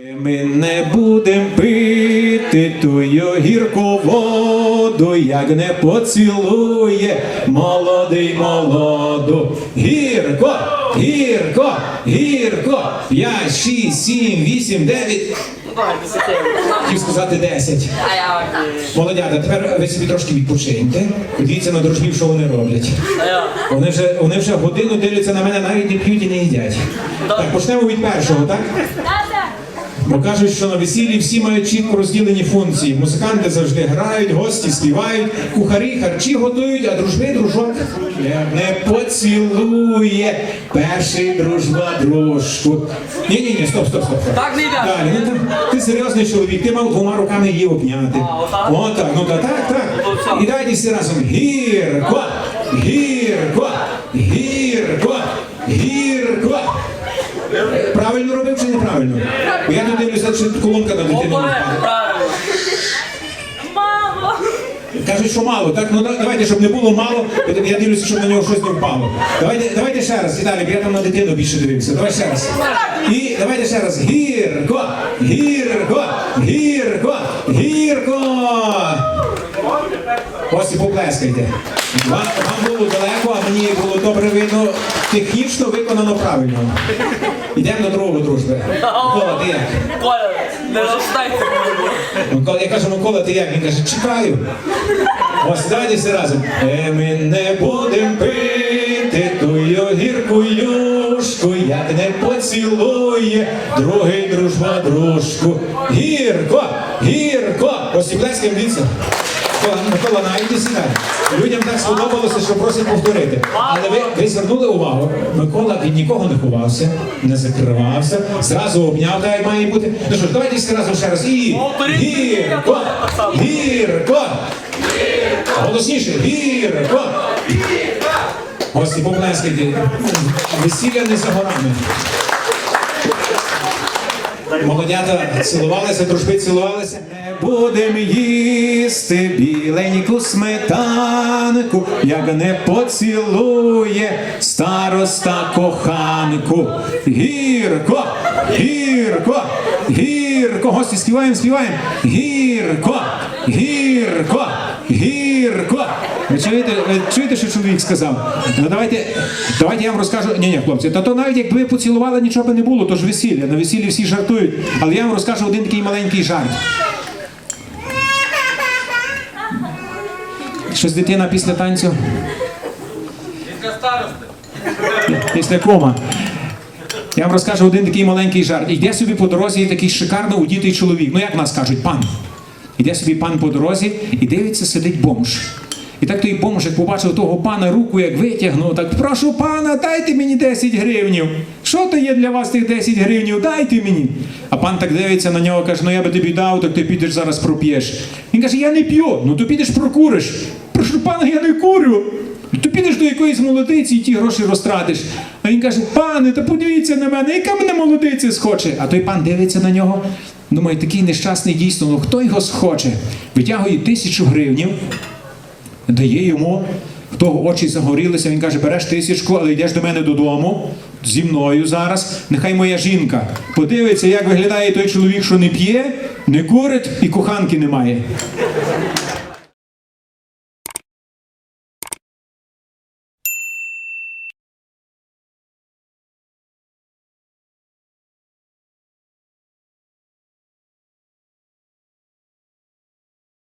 Ми не будем пити тую гірку воду, як не поцілує молодий молоду. Гірко, гірко, гірко. П'ять, шість, сім, вісім, дев'ять. Хотів сказати десять. А я Молодята, тепер ви собі трошки відпочиньте. Подивіться на дружбів, що вони роблять. Вони вже, вони вже годину дивляться на мене, навіть не п'ють і не їдять. Так, почнемо від першого, так? Бо кажуть, що на весіллі всі мають чітко розділені функції. Музиканти завжди грають, гості співають, кухарі харчі готують, а дружби дружок не поцілує. Перший дружба дружку. Ні, ні, ні, стоп, стоп, стоп. Так не йде. Далі, ну ти серйозний чоловік, ти мав двома руками її обняти. Отак? Ну так, так, так. Ну. І дайте всі разом. Гірко, гірко, гірко, гірко. Правильно робив чи неправильно? Бо я тут дивлюся, що колонка на дитину. не впала. правильно. Мамо! Кажуть, що мало, так? Ну да- давайте, щоб не було мало, я дивлюся, щоб на нього щось не впало. Давайте, давайте ще раз, Віталій, бо я там на дитину більше дивився. Давай ще раз. І давайте ще раз. Гірко, гірко, гірко, гірко. Ось і поплескайте. Вам, вам було далеко, а мені було добре видно, технічно виконано правильно. Йдемо до другого дружби. Микола, ти як? Коля, не розстайте. Микола, я кажу, Микола, ти як? Він каже, чекаю. Ось давайте всі разом. Е, ми не будем пити тую гірку юшку, як не поцілує другий дружба дружку. Гірко, гірко. Ось і плескаємо дивіться. Микола, навіть сідай. Людям так сподобалося, що просять повторити. Але ви, ви звернули увагу, Микола від нікого не ховався, не закривався, зразу обняв, так як має бути. Ну що ж, давайте всі разом ще раз. І гірко, гірко. Голосніше, гірко. Ось і поплескайте. Весілля не за горами. Молодята цілувалися, дружби цілувалися. Не будем їсти біленьку сметанку, як не поцілує староста коханку. Гірко, гірко, гірко. Гості співаємо, співаємо. Гірко, гірко, гірко. Ви чуєте, чуєте, що чоловік сказав? Ну давайте, давайте я вам розкажу. Ні, ні, хлопці, та то навіть якби ви поцілували, нічого би не було, то ж весілля. На весіллі всі жартують. Але я вам розкажу один такий маленький жарт. Щось дитина після танцю? Дітка старости. Після кома. Я вам розкажу один такий маленький жарт. Йде собі по дорозі такий шикарно удітий чоловік. Ну як нас кажуть, пан. Іде собі пан по дорозі і дивиться, сидить бомж. І так той бомж, як побачив того пана, руку як витягнув, так прошу пана, дайте мені 10 гривнів. Що то є для вас тих 10 гривнів? Дайте мені. А пан так дивиться на нього, каже, ну я би тобі дав, так ти підеш зараз проп'єш. Він каже, я не п'ю, ну то підеш прокуриш. Прошу пана, я не курю. То підеш до якоїсь молодиці і ті гроші розтратиш. А він каже, пане, та подивіться на мене, яка мене молодиця схоче. А той пан дивиться на нього, думає, такий нещасний дійсно, ну хто його схоче? Витягує тисячу гривнів, дає йому, в того очі загорілися, він каже, береш тисячку, але йдеш до мене додому. Зі мною зараз, нехай моя жінка подивиться, як виглядає той чоловік, що не п'є, не курить і коханки немає.